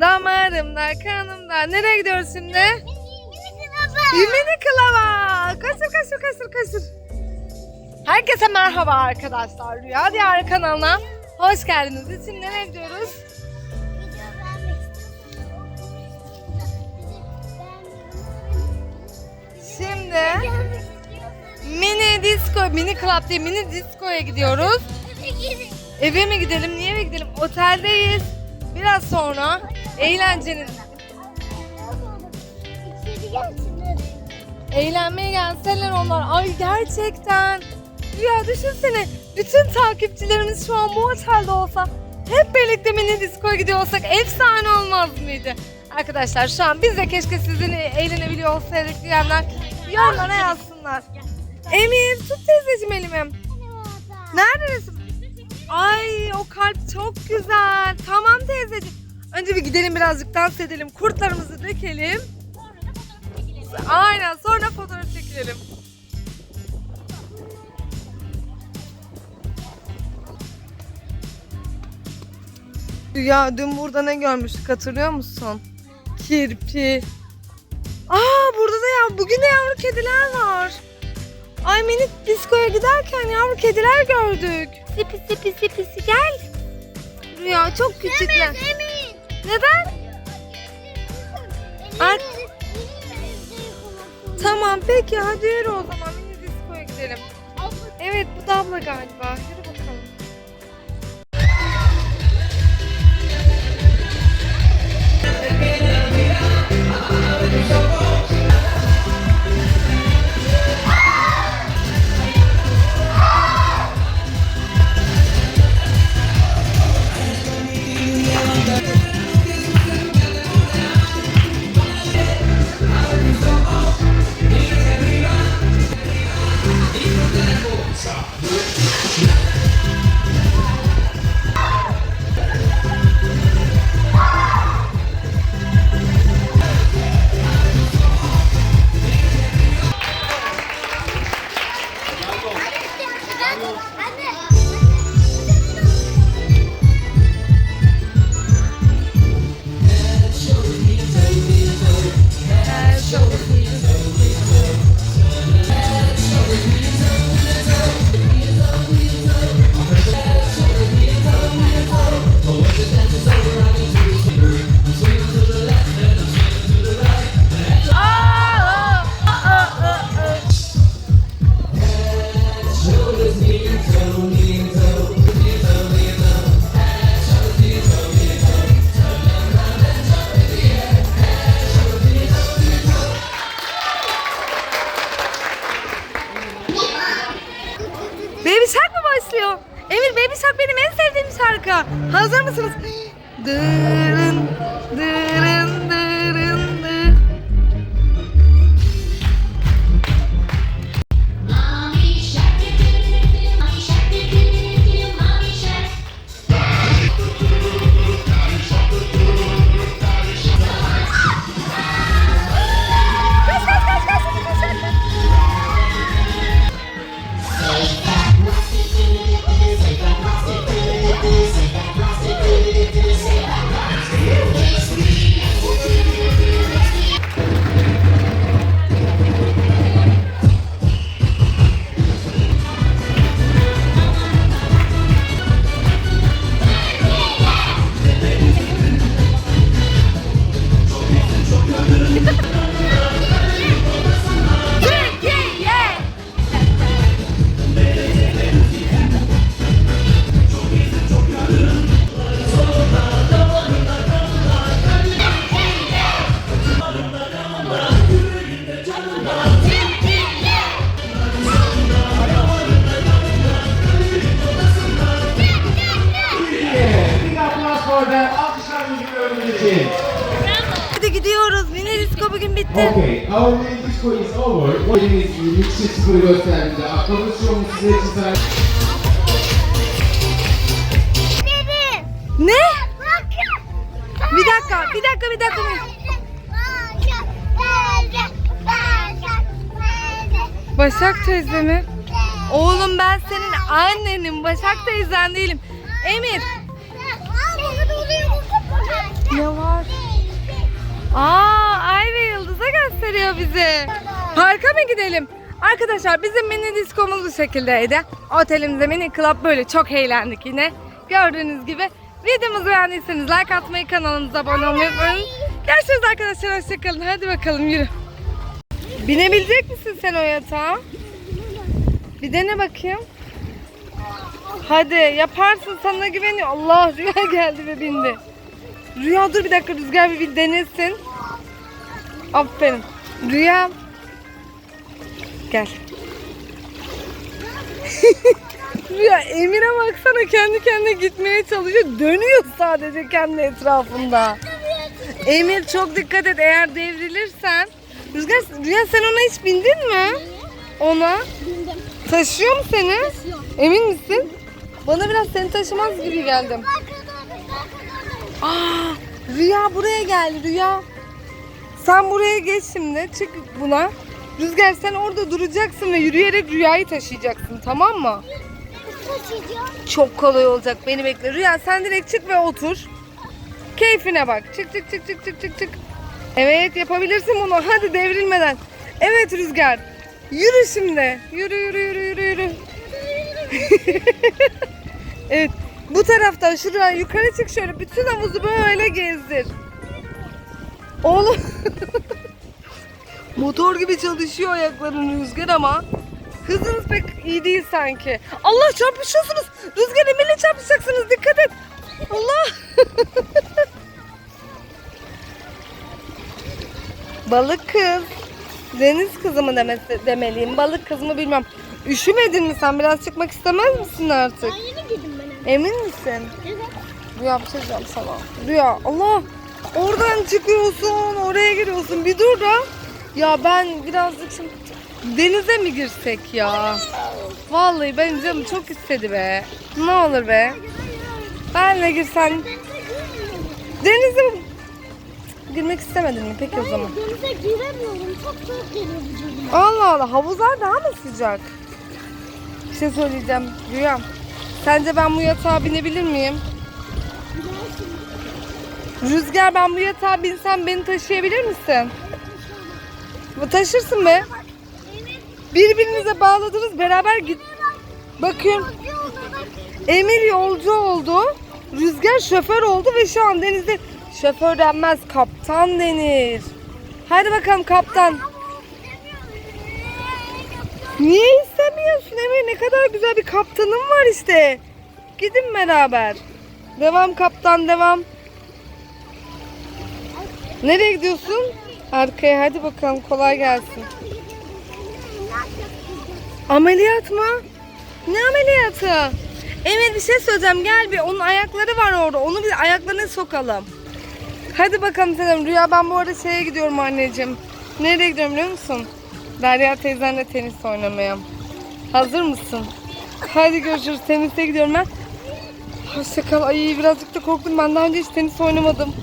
Damarımda, kanımda. Nereye gidiyoruz şimdi? Yemini kılava. Kasır kasır kasır kasır. Herkese merhaba arkadaşlar. Rüya Diyarı kanalına hoş geldiniz. Şimdi nereye gidiyoruz? Şimdi mini disco, mini club değil mini disco'ya gidiyoruz. Eve mi gidelim? Niye eve gidelim? Oteldeyiz. Biraz sonra eğlencenin Eğlenmeye gelseler onlar. Ay gerçekten. Ya düşünsene. Bütün takipçilerimiz şu an bu otelde olsa hep birlikte mini disco'ya gidiyor olsak efsane olmaz mıydı? Arkadaşlar şu an biz de keşke sizin eğlenebiliyor olsaydık diyenler yorumlara yazsınlar. Emir tut teyzeciğim elimi. Nerede resim? Ay o kalp çok güzel. Tamam teyzeciğim. Önce bir gidelim birazcık dans edelim. Kurtlarımızı dökelim. Aynen sonra fotoğraf çekelim. Ya dün burada ne görmüştük hatırlıyor musun? Kirpi. Aa burada da ya bugün de yavru kediler var. Ay minik diskoya giderken yavru kediler gördük. Sipi sipi sipi si gel. Rüya çok küçükler. Neden? Ay. Tamam peki hadi yürü o zaman mini diskoya gidelim. Evet bu da abla galiba. Yürü Emir Baby Shark benim en sevdiğim şarkı. Hazır mısınız? Dırın, dırın, disco bugün bitti. Okay, our main disco is over. Oyunumuz yüksek sıfırı gösterdiğinde aklımız şu an size sana... Ne? Bir dakika, bir dakika, bir dakika. Başak teyze mi? Oğlum ben senin annenin Başak teyzen değilim. Emir ne var? Bekliyor bizi. Parka mı gidelim? Arkadaşlar bizim mini diskomuz bu şekildeydi. Otelimizde mini club böyle çok eğlendik yine. Gördüğünüz gibi. Videomuzu beğendiyseniz like atmayı, kanalımıza abone olmayı unutmayın. Görüşürüz arkadaşlar. Hoşçakalın. Hadi bakalım yürü. Binebilecek misin sen o yatağa? Bir dene bakayım. Hadi yaparsın sana güveniyor. Allah Rüya geldi ve bindi. Rüya dur bir dakika Rüzgar bir, bir denesin. Aferin. Rüya. Gel. Rüya Emir'e baksana kendi kendine gitmeye çalışıyor. Dönüyor sadece kendi etrafında. Emir çok dikkat et eğer devrilirsen. Rüzgar Rüya sen ona hiç bindin mi? Ona. Bindim. Taşıyor mu seni? Taşıyor. Emin misin? Bana biraz seni taşımaz gibi geldim. Aa, Rüya buraya gel Rüya. Sen buraya geç şimdi. Çık buna. Rüzgar sen orada duracaksın ve yürüyerek Rüya'yı taşıyacaksın tamam mı? Çok kolay olacak beni bekle. Rüya sen direkt çık ve otur. Keyfine bak. Çık çık çık çık çık çık çık. Evet yapabilirsin bunu. Hadi devrilmeden. Evet Rüzgar. Yürü şimdi. Yürü yürü yürü yürü yürü. evet. Bu taraftan şuraya yukarı çık şöyle. Bütün havuzu böyle gezdir. Oğlum. Motor gibi çalışıyor ayakların Rüzgar ama hızınız pek iyi değil sanki. Allah çarpışıyorsunuz. Rüzgar Emir'le çarpışacaksınız. Dikkat et. Allah. Balık kız. Deniz kızı mı demesi, demeliyim. Balık kız mı bilmem. Üşümedin mi sen? Biraz çıkmak istemez misin artık? Ben yeni girdim ben. Emin misin? Evet. Rüya bir şey diyeceğim sana. Rüya Allah. Oradan çıkıyorsun, oraya giriyorsun. Bir dur da. Ya ben birazcık şimdi denize mi girsek ya? Vallahi benim canım çok istedi be. Ne olur be. Benle girsen denize mi- girmek istemedin mi peki o zaman? Denize giremiyorum. Çok soğuk geliyor vücuduma. Allah Allah havuzlar daha mı sıcak? Bir şey söyleyeceğim Rüya. Sence ben bu yatağa binebilir miyim? Rüzgar ben bu yatağa binsem beni taşıyabilir misin? Bu taşırsın be. Birbirinize bağladınız beraber git. Bakın Emir yolcu oldu. Rüzgar şoför oldu ve şu an denizde şoför denmez kaptan denir. Hadi bakalım kaptan. Niye istemiyorsun Emir? Ne kadar güzel bir kaptanım var işte. Gidin beraber. Devam kaptan devam. Nereye gidiyorsun? Arkaya hadi bakalım kolay gelsin. Ameliyat mı? Ne ameliyatı? Emir bir şey söyleyeceğim gel bir onun ayakları var orada onu bir ayaklarına sokalım. Hadi bakalım Selam. Rüya ben bu arada şeye gidiyorum anneciğim. Nereye gidiyorum biliyor musun? Derya teyzenle tenis oynamaya. Hazır mısın? Hadi görüşürüz. Tenise gidiyorum ben. Hoşçakal. Ay birazcık da korktum. Ben daha önce hiç tenis oynamadım.